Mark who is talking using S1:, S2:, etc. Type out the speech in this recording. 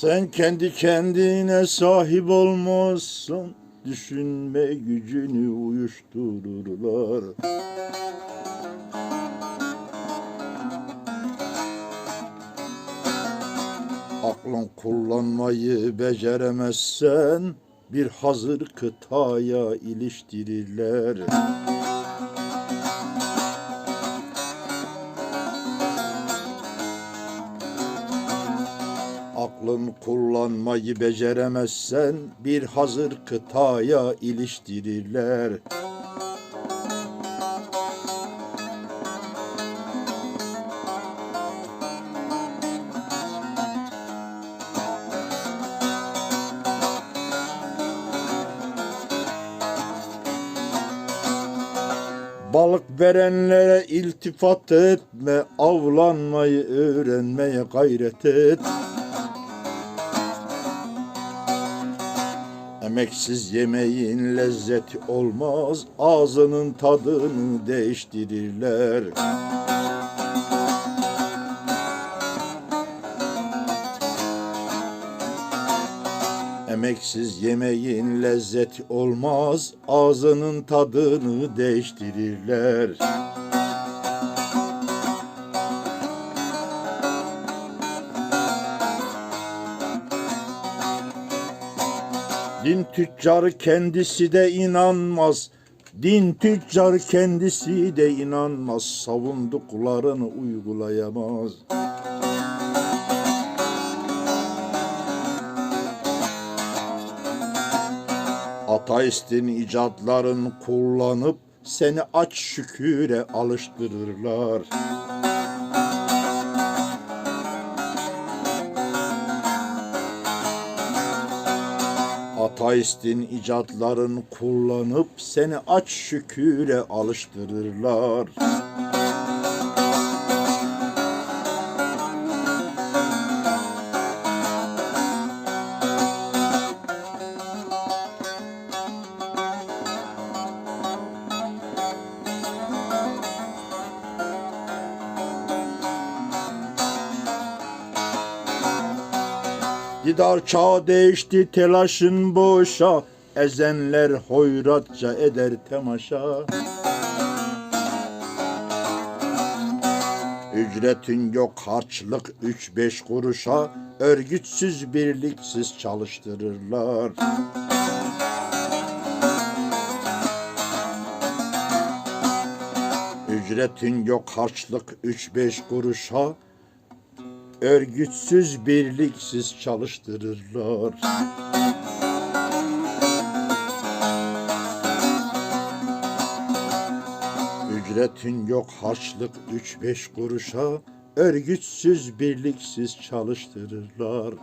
S1: Sen kendi kendine sahip olmazsan Düşünme gücünü uyuştururlar. Aklın kullanmayı beceremezsen Bir hazır kıtaya iliştirirler Aklın kullanmayı beceremezsen bir hazır kıtaya iliştirirler. Balık verenlere iltifat etme, avlanmayı öğrenmeye gayret et. Emeksiz yemeğin lezzeti olmaz, ağzının tadını değiştirirler. Emeksiz yemeğin lezzeti olmaz, ağzının tadını değiştirirler. Din tüccarı kendisi de inanmaz. Din tüccarı kendisi de inanmaz. Savunduklarını uygulayamaz. Ateistin icatlarını kullanıp seni aç şüküre alıştırırlar. Ateistin icatlarını kullanıp seni aç şüküre alıştırırlar. Didar çağ değişti telaşın boşa Ezenler hoyratça eder temaşa. Ücretin yok harçlık üç beş kuruşa Örgütsüz birliksiz çalıştırırlar. Ücretin yok harçlık üç beş kuruşa Örgütsüz birliksiz çalıştırırlar. Ücretin yok harçlık üç beş kuruşa Örgütsüz birliksiz çalıştırırlar.